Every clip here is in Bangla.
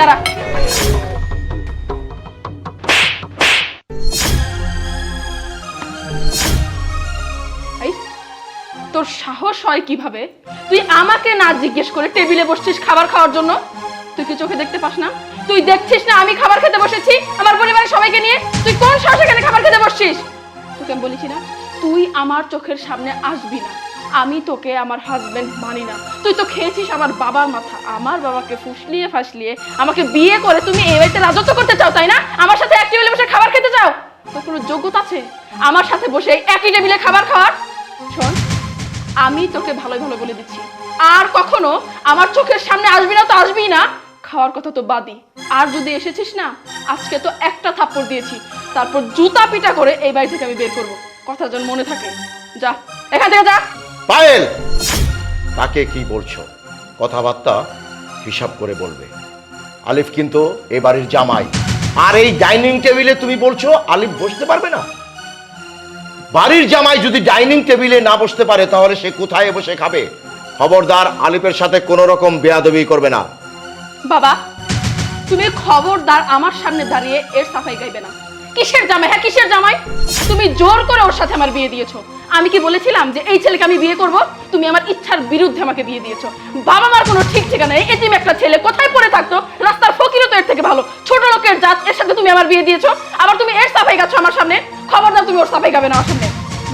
দাঁড়া। তোর সাহস হয় কীভাবে? তুই আমাকে না জিজ্ঞেস করে টেবিলে বসছিস খাবার খাওয়ার জন্য? তুই কি চোখে দেখতে পাস না? তুই দেখছিস না আমি খাবার খেতে বসেছি? আমার পরিবারের সবাইকে নিয়ে তুই কোন সাহসে এখানে খাবার খেতে বসছিস? তোকে বলেছি না, তুই আমার চোখের সামনে আসবি না। আমি তোকে আমার হাজবেন্ড মানি না। তুই তো খেয়েছিস আমার বাবার মাথা। আমার বাবাকে ফুসলিয়ে ফাসলিয়ে আমাকে বিয়ে করে তুমি এই বাড়িতে রাজত্ব করতে চাও, তাই না? আমার সাথে এক টেবিলে বসে খাবার খেতে চাও? তোর কোনো যোগ্যতা আছে? আমার সাথে বসে একই টেবিলে খাবার খাওয়ার? শোন, আমি তোকে ভালোই ভালো বলে দিচ্ছি। আর কখনো আমার চোখের সামনে আসবি না তো আসবি না। খাওয়ার কথা তো বাদই। আর যদি এসেছিস না, আজকে তো একটা থাপ্পড় দিয়েছি। তারপর জুতা পিটা করে এই বাড়ি থেকে আমি বের করব। কথা যেন মনে থাকে। যা, এখান থেকে যা। পায়েল! তাকে কি বলছো? কথাবার্তা হিসাব করে বলবে। আলিফ কিন্তু এ বাড়ির জামাই। আর এই ডাইনিং টেবিলে তুমি বলছো, আলিফ বসতে পারবে না? বাড়ির জামাই যদি ডাইনিং টেবিলে না বসতে পারে, তাহলে সে কোথায় বসে খাবে? খবরদার আলিফের সাথে কোনো রকম বেয়াদবি করবে না। বাবা, তুমি খবরদার আমার সামনে দাঁড়িয়ে এর সাফাই গাইবে না। কিসের জামাই? হ্যাঁ কিসের জামাই? তুমি জোর করে ওর সাথে আমার বিয়ে দিয়েছ। আমি কি বলেছিলাম যে এই ছেলেকে আমি বিয়ে করব? তুমি আমার ইচ্ছার বিরুদ্ধে আমাকে বিয়ে দিয়েছ। বাবা মার কোনো ঠিক ঠিকানা নেই। এতিম একটা ছেলে কোথায় পড়ে থাকতো? রাস্তার ফকিরও তো এর থেকে ভালো। ছোট লোকের জাত, এর সাথে তুমি আমার বিয়ে দিয়েছ। আবার তুমি এর সাফাই গাচ্ছ আমার সামনে। খবরদার তুমি ওর সাফাই গাবে না আমার সামনে।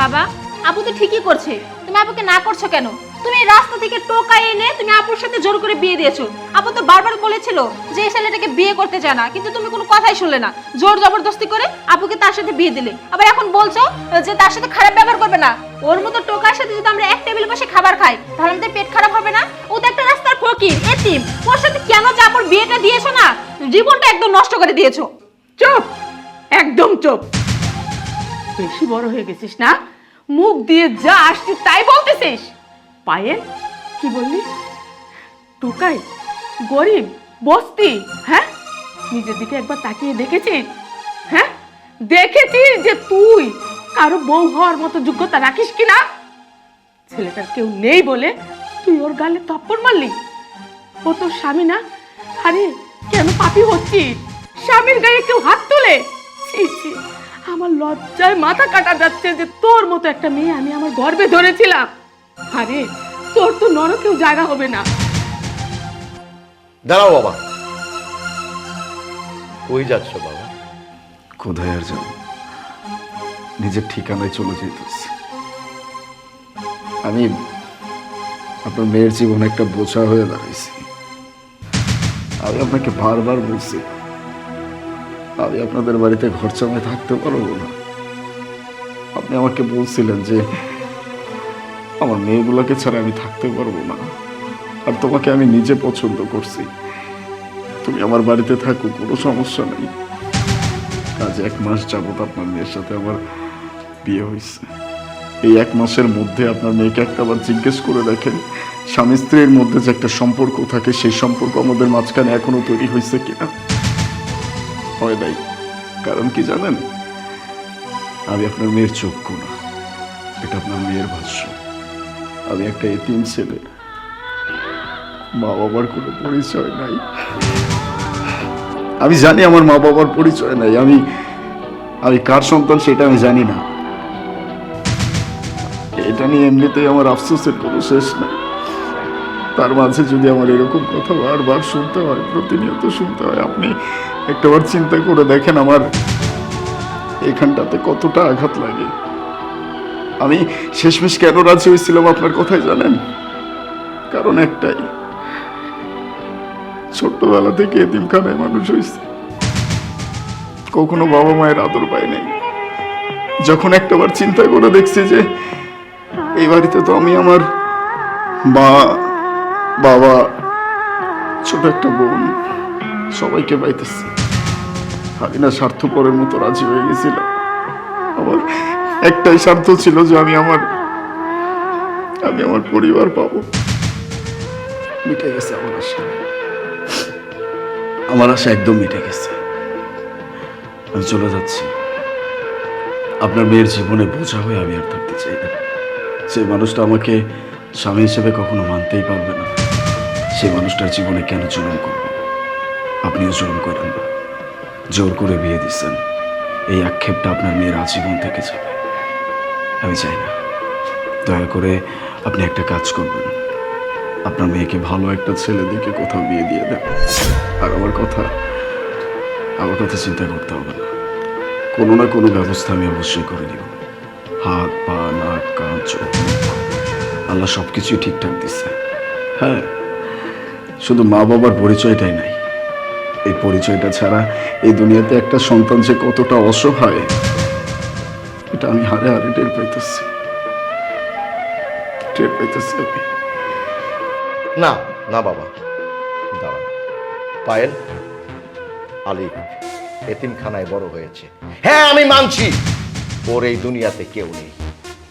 বাবা, আপু তো ঠিকই করছে। তুমি আপুকে না করছ কেন? তুমি রাস্তা থেকে টোকা এনে তুমি আপুর সাথে জোর করে বিয়ে দিয়েছ। আপু তো বারবার বলেছিল যে এই ছেলেটাকে বিয়ে করতে চায় না, কিন্তু তুমি কোনো কথাই শুনলে না। জোর জবরদস্তি করে আপুকে তার সাথে বিয়ে দিলে। আবার এখন বলছো যে তার সাথে খারাপ ব্যবহার করবে না। ওর মতো টোকার সাথে যদি আমরা এক টেবিলে বসে খাবার খাই, তাহলে আমাদের পেট খারাপ হবে না? ও তো একটা রাস্তার ফকির, এতিম। ওর সাথে কেন যে আপুর বিয়েটা দিয়েছ না? জীবনটা একদম নষ্ট করে দিয়েছ। চুপ! একদম চুপ! বেশি বড় হয়ে গেছিস না? মুখ দিয়ে যা আসছিস তাই বলতেছিস। পায়েল কি বললি? টুকাই, গরিব, বস্তি হ্যাঁ? নিজের দিকে একবার তাকিয়ে দেখেছিস? হ্যাঁ? দেখেছিস যে তুই কারও বউ হওয়ার মতো যোগ্যতা রাখিস কিনা ছেলেটার কেউ নেই বলে তুই ওর গালে থাপ্পড় মারলি? ও তোর স্বামী না? আরে, কেন পাপি হচ্ছিস? স্বামীর গায়ে কেউ হাত তোলে? আমার লজ্জায় মাথা কাটা যাচ্ছে যে তোর মতো একটা মেয়ে আমি আমার গর্বে ধরেছিলাম। আরে তোর তো নরকেও জায়গা হবে না। দাঁড়াও বাবা। কই যাচ্ছ বাবা? কোথায় আর যাব? নিজের ঠিকানায় চলে যেতেছি। আমি আপনার মেয়ের জীবনে একটা বোঝা হয়ে দাঁড়াইছি। আমি আপনাকে বারবার বলছি আমি আপনাদের বাড়িতে ঘর থাকতে পারব না। আপনি আমাকে বলছিলেন যে আমার মেয়েগুলোকে ছাড়া আমি থাকতে পারব না। আর তোমাকে আমি নিজে পছন্দ করছি। তুমি আমার বাড়িতে থাকো, কোনো সমস্যা নেই। আজ এক মাস যাবত আপনার মেয়ের সাথে আমার বিয়ে হয়েছে। এই এক মাসের মধ্যে আপনার মেয়েকে একটা বার জিজ্ঞেস করে দেখেন, স্বামী স্ত্রীর মধ্যে যে একটা সম্পর্ক থাকে, সেই সম্পর্ক আমাদের মাঝখানে এখনও তৈরি হয়েছে কিনা? হয় নাই। কারণ কি জানেন? আমি আপনার মেয়ের চক্ষু না। এটা আপনার মেয়ের ভাষ্য। আমি একটা এতিম ছেলে। মা বাবার কোনো পরিচয় নাই। আমি জানি আমার মা বাবার পরিচয় নাই। আমি আমি কার সন্তান সেটা আমি জানি না। এটা নিয়ে এমনিতেই আমার আফসোসের কোনো শেষ নাই। তার মাঝে যদি আমার এরকম কথা বারবার শুনতে হয়, প্রতিনিয়ত শুনতে হয়, আপনি একটাবার চিন্তা করে দেখেন আমার এখানটাতে কতটা আঘাত লাগে। আমি শেষমেশ কেন রাজি হয়েছিলাম আপনার কথাই জানেন? কারণ একটাই, ছোট্টবেলা থেকে এতিমখানায় মানুষ হয়েছে। কখনো বাবা মায়ের আদর পাই নাই। যখন একটাবার চিন্তা করে দেখছি যে এই বাড়িতে তো আমি আমার মা, বাবা, ছোট একটা বোন সবাইকে পাইতেছি। আমি না স্বার্থপরের মতো রাজি হয়ে গেছিলাম আমার একটাই স্বার্থ ছিল যে আমি আমার আমি আমার পরিবার পাবো। মিটে গেছে আমার আশা। আমার আশা একদম মিটে গেছে। আমি চলে যাচ্ছি। আপনার মেয়ের জীবনে বোঝা হয়ে আমি আর থাকতে চাই না। যে মানুষটা আমাকে স্বামী হিসেবে কখনো মানতেই পারবে না। সেই মানুষটার জীবনে কেন জুলুম করব? আপনিও জোর করেন না। জোর করে বিয়ে দিচ্ছেন। এই আক্ষেপটা আপনার মেয়ের আজীবন থেকে যাবে। আমি চাই না। দয়া করে আপনি একটা কাজ করবেন। আপনার মেয়েকে ভালো একটা ছেলে দেখে কোথাও বিয়ে দিয়ে দেন। আর আমার কথা আমার কথা চিন্তা করতে হবে না। কোনো না কোনো ব্যবস্থা আমি অবশ্যই করে দিব হাত, পা, নাক, কান, চোখ। আল্লাহ সব কিছুই ঠিকঠাক দিচ্ছে হ্যাঁ শুধু মা বাবার পরিচয়টাই নাই। এই পরিচয়টা ছাড়া এই দুনিয়াতে একটা সন্তান যে কতটা অসহায় এটা আমি হারে হারে টের পাইতেছি। টের পাইতেছি আমি। না না বাবা। দাঁড়া। পায়েল আলিফ এতিমখানায় বড় হয়েছে। হ্যাঁ আমি মানছি। ওর এই দুনিয়াতে কেউ নেই।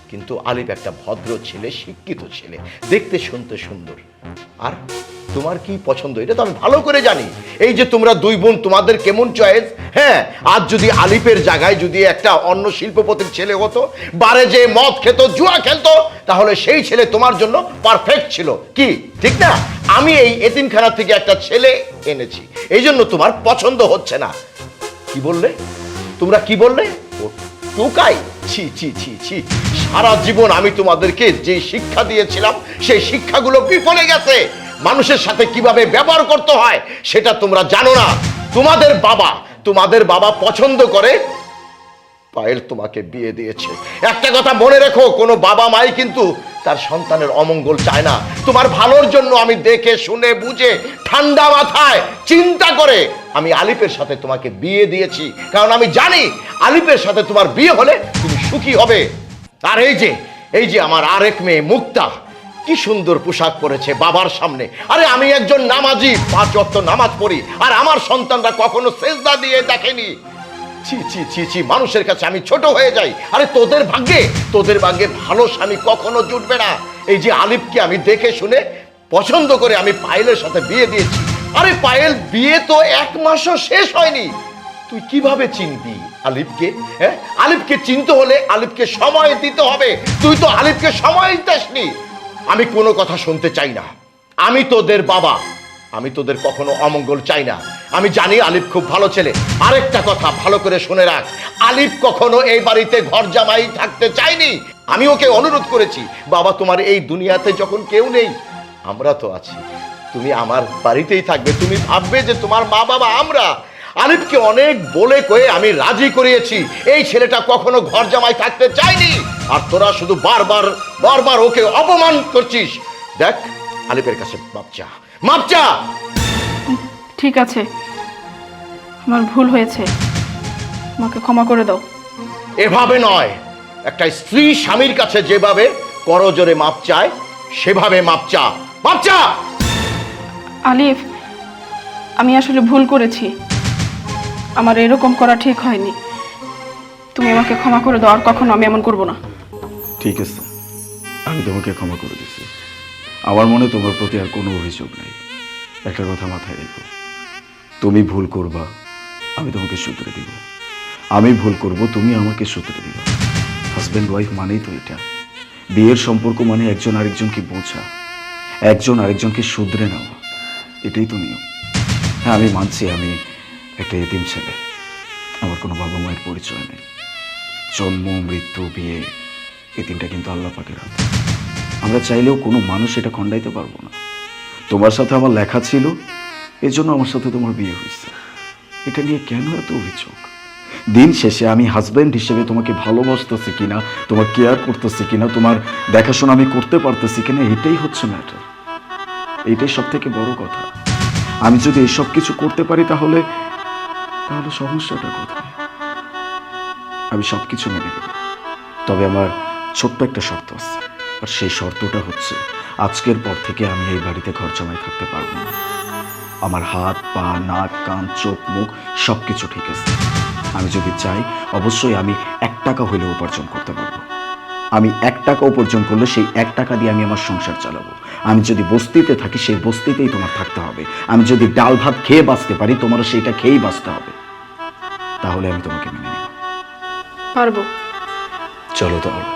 কিন্তু আলিফ একটা ভদ্র ছেলে, শিক্ষিত ছেলে। দেখতে শুনতে সুন্দর। আর তোমার কি পছন্দ? এটা তো আমি ভালো করে জানি। এই যে তোমরা দুই বোন, তোমাদের কেমন চয়েস হ্যাঁ আজ যদি আলিফের জায়গায় যদি একটা অন্য শিল্পপতির ছেলে হতো, বারে যে মদ খেত, জুয়া খেলতো, তাহলে সেই ছেলে তোমার জন্য পারফেক্ট ছিল। কি? ঠিক না? আমি এই এতিমখানা থেকে একটা ছেলে এনেছি। এই জন্য তোমার পছন্দ হচ্ছে না। কি বললে? তোমরা কি বললে? টোকাই। ছি ছি ছি ছি। সারা জীবন আমি তোমাদেরকে যে শিক্ষা দিয়েছিলাম, সেই শিক্ষাগুলো বিফলে গেছে। মানুষের সাথে কীভাবে ব্যবহার করতে হয়, সেটা তোমরা জানো না। তোমাদের বাবা তোমাদের বাবা পছন্দ করে পায়েল তোমাকে বিয়ে দিয়েছে। একটা কথা মনে রেখো, কোনো বাবা মাই কিন্তু তার সন্তানের অমঙ্গল চায় না। তোমার ভালোর জন্য আমি দেখে, শুনে, বুঝে, ঠান্ডা মাথায় চিন্তা করে আমি আলিফের সাথে তোমাকে বিয়ে দিয়েছি। কারণ আমি জানি আলিফের সাথে তোমার বিয়ে হলে তুমি সুখী হবে। আর এই যে এই যে আমার আরেক মেয়ে মুক্তা কি সুন্দর পোশাক পরেছে বাবার সামনে। আরে আমি একজন নামাজি, পাঁচ অক্ত নামাজ পড়ি, আর আমার সন্তানরা কখনো সেজদা দিয়ে দেখেনি। ছি ছি ছি ছি, মানুষের কাছে আমি ছোট হয়ে যাই। আরে তোদের ভাগ্যে তোদের ভাগ্যে ভালো স্বামী কখনো জুটবে না। এই যে আলিফকে আমি দেখে শুনে পছন্দ করে আমি পায়েলের সাথে বিয়ে দিয়েছি। আরে পায়েল, বিয়ে তো এক মাসও শেষ হয়নি। তুই কীভাবে চিনবি আলিফকে হ্যাঁ? আলিফকে চিনতে হলে আলিফকে সময় দিতে হবে। তুই তো আলিফকে সময় দিসনি। আমি কোনো কথা শুনতে চাই না। আমি তোদের বাবা। আমি তোদের কখনো অমঙ্গল চাই না। আমি জানি আলিফ খুব ভালো ছেলে। আরেকটা কথা ভালো করে শুনে রাখ। আলিফ কখনো এই বাড়িতে ঘর জামাই থাকতে চাইনি আমি ওকে অনুরোধ করেছি, বাবা, তোমার এই দুনিয়াতে যখন কেউ নেই, আমরা তো আছি। তুমি আমার বাড়িতেই থাকবে। তুমি ভাববে যে তোমার মা বাবা আমরা। আলিফকে অনেক বলে কয়ে আমি রাজি করিয়েছি। এই ছেলেটা কখনো ঘর জামাই থাকতে চায়নি। আর তোরা শুধু বারবার বারবার ওকে অপমান করছিস। দেখ আলিফের কাছে মাপ চা। ঠিক আছে। আমার ভুল হয়েছে। আমাকে ক্ষমা করে দাও। এভাবে নয়। একটা স্ত্রী স্বামীর কাছে যেভাবে করজোরে মাপ চায় সেভাবে মাপ চা। মাপ চা! আলিফ আমি আসলে ভুল করেছি। আমার এরকম করা ঠিক হয়নি। তুমি আমাকে ক্ষমা করে দাও, আর কখনো আমি এমন করব না। ঠিক আছে। আমি তোমাকে ক্ষমা করে দিচ্ছি আমার মনে তোমার প্রতি আর কোনো অভিযোগ নেই। একটা কথা মাথায় রেখো। তুমি ভুল করবা, আমি তোমাকে শুধরে দিব। আমি ভুল করব, তুমি আমাকে শুধরে দিবা। হাজব্যান্ড ওয়াইফ মানেই তো এটা। বিয়ের সম্পর্ক মানে একজন আরেকজনকে বোঝা। একজন আরেকজনকে শুধরে নেওয়া। এটাই তো নিয়ম। হ্যাঁ আমি মানছি, আমি একটা এতিম ছেলে। আমার কোনো বাবা মায়ের পরিচয় নেই। জন্ম, মৃত্যু, বিয়ে এই তিনটা কিন্তু আল্লাহ পাকের হাতে। আমরা চাইলেও কোনো মানুষ এটা খণ্ডাইতে পারব না। তোমার সাথে আমার লেখা ছিল, এজন্য আমার সাথে তোমার বিয়ে হয়েছে। এটা নিয়ে কেন এত অভিযোগ? দিন শেষে আমি হাজব্যান্ড হিসেবে তোমাকে ভালোবাসতেছি কিনা, তোমার কেয়ার করতেছি কিনা, তোমার দেখাশোনা আমি করতে পারতেছি কিনা, এটাই হচ্ছে ম্যাটার এটাই সব থেকে বড় কথা। আমি যদি এসব কিছু করতে পারি তাহলে তাহলে সমস্যাটা কোথায়? আমি সব কিছু মেনে নেব। তবে আমার ছোট্ট একটা শর্ত আছে, আর সেই শর্তটা হচ্ছে, আজকের পর থেকে আমি এই বাড়িতে ঘর জমায় থাকতে পারব না। আমার হাত, পা, নাক, কান, চোখ, মুখ সব কিছু ঠিক আছে। আমি যদি চাই, অবশ্যই আমি এক টাকা হইলেও উপার্জন করতে পারব। আমি এক টাকা উপার্জন করলে সেই এক টাকা দিয়ে আমি আমার সংসার চালাবো। আমি যদি বস্তিতে থাকি সেই বস্তিতেই তোমার থাকতে হবে। আমি যদি ডাল ভাত খেয়ে বাঁচতে পারি তোমারও সেইটা খেয়েই বাঁচতে হবে। তাহলে আমি তোমাকে মেনে নেব। পারব। চলো তাহলে।